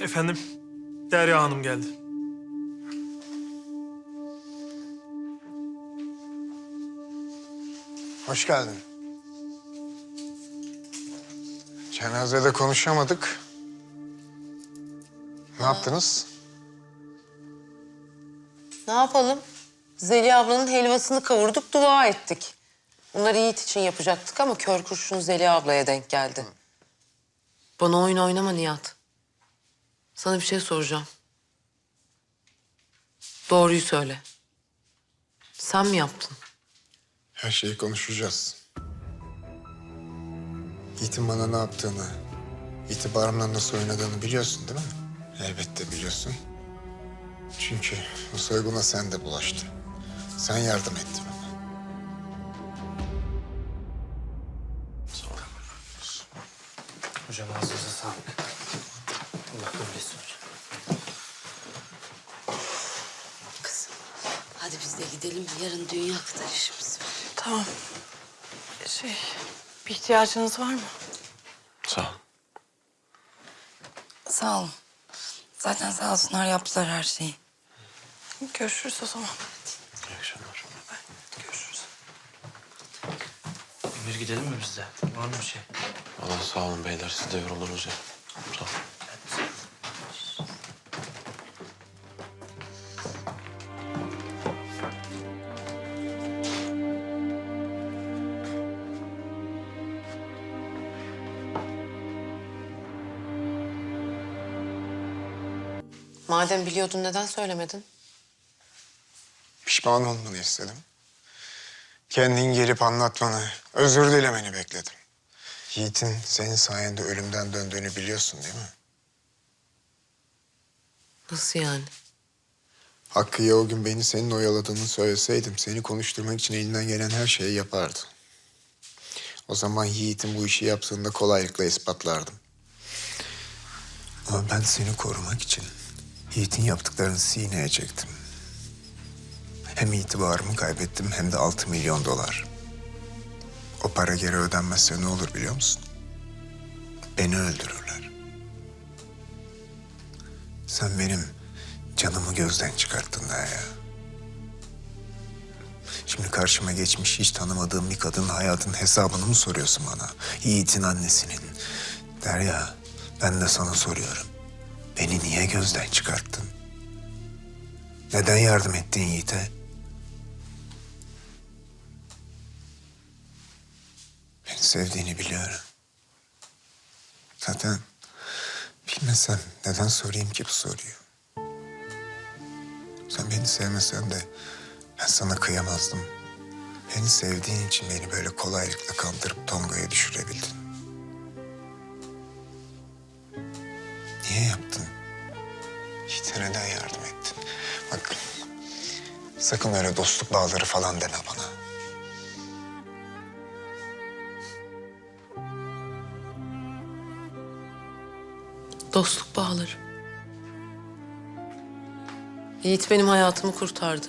Efendim, Derya Hanım geldi. Hoş geldin. Cenazede konuşamadık. Ne yaptınız? Ne yapalım? Zeliha ablanın helvasını kavurduk, dua ettik. Bunları Yiğit için yapacaktık ama kör kurşun Zeliha ablaya denk geldi. Bana oyun oynama Nihat. Sana bir şey soracağım. Doğruyu söyle. Sen mi yaptın? Her şeyi konuşacağız. Yiğit'in bana ne yaptığını, itibarımla nasıl oynadığını biliyorsun değil mi? Elbette biliyorsun. Çünkü o soyguna sen de bulaştın. Sen yardım ettin ona. Hocam ağzınıza sağlık. Allah kabul etsin hocam. Kızım hadi biz de gidelim. Yarın dünya kadar işimiz var. Tamam. Şey, bir ihtiyacınız var mı? Sağ ol. Sağ olun. Zaten sağ olsunlar yaptılar her şeyi. Görüşürüz o zaman. İyi akşamlar. Görüşürüz. Emir gidelim mi biz de? Var mı bir şey? Valla sağ olun beyler. Siz de yoruldunuz ya. Sağ olun. Madem biliyordun neden söylemedin? Pişman olmanı istedim. Kendin gelip anlatmanı, özür dilemeni bekledim. Yiğit'in senin sayende ölümden döndüğünü biliyorsun değil mi? Nasıl yani? Hakkı'ya o gün beni senin oyaladığını söyleseydim... ...seni konuşturmak için elinden gelen her şeyi yapardı. O zaman Yiğit'in bu işi yaptığında kolaylıkla ispatlardım. Ama ben seni korumak için Yiğit'in yaptıklarını sineye çektim. Hem itibarımı kaybettim hem de altı milyon dolar. O para geri ödenmezse ne olur biliyor musun? Beni öldürürler. Sen benim canımı gözden çıkarttın Derya. Şimdi karşıma geçmiş hiç tanımadığım bir kadının hayatın hesabını mı soruyorsun bana? Yiğit'in annesinin. Derya, ben de sana soruyorum. Beni niye gözden çıkarttın? Neden yardım ettin Yiğit'e? Beni sevdiğini biliyorum. Zaten bilmesem neden sorayım ki bu soruyu? Sen beni sevmesen de ben sana kıyamazdım. Beni sevdiğin için beni böyle kolaylıkla kandırıp Tonga'ya düşürebildin. Niye yaptın? Yiğit'e neden yardım ettin? Bak sakın öyle dostluk bağları falan deme bana. Dostluk bağları. Yiğit benim hayatımı kurtardı.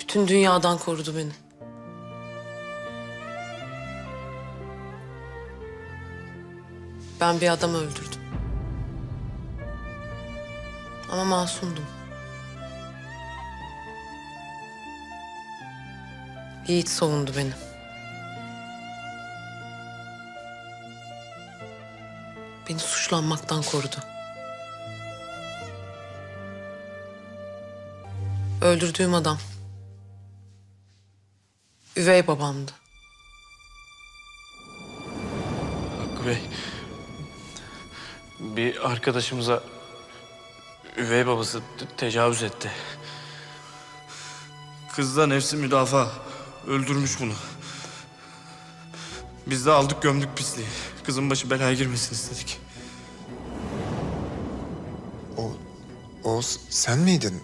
Bütün dünyadan korudu beni. Ben bir adam öldürdüm. Ama masumdum. Yiğit savundu beni. Beni suçlanmaktan korudu. Öldürdüğüm adam. Üvey babamdı. Hakkı Bey. Bir arkadaşımıza üvey babası te- tecavüz etti. Kız da nefsi müdafaa. Öldürmüş bunu. Biz de aldık gömdük pisliği. Kızın başı belaya girmesin istedik. O, o sen miydin?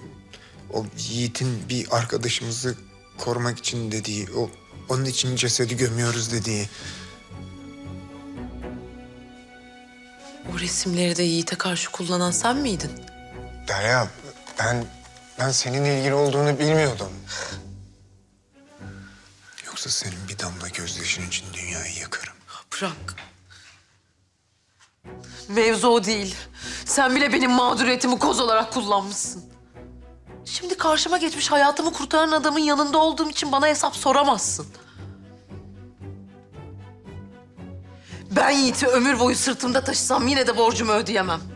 O Yiğit'in bir arkadaşımızı korumak için dediği, o onun için cesedi gömüyoruz dediği. O resimleri de Yiğit'e karşı kullanan sen miydin? Derya, ben ben seninle ilgili olduğunu bilmiyordum. Yoksa senin bir damla gözyaşın için dünyayı yakarım. Bırak. Mevzu o değil. Sen bile benim mağduriyetimi koz olarak kullanmışsın. Şimdi karşıma geçmiş hayatımı kurtaran adamın yanında olduğum için bana hesap soramazsın. Ben Yiğit'i ömür boyu sırtımda taşısam yine de borcumu ödeyemem.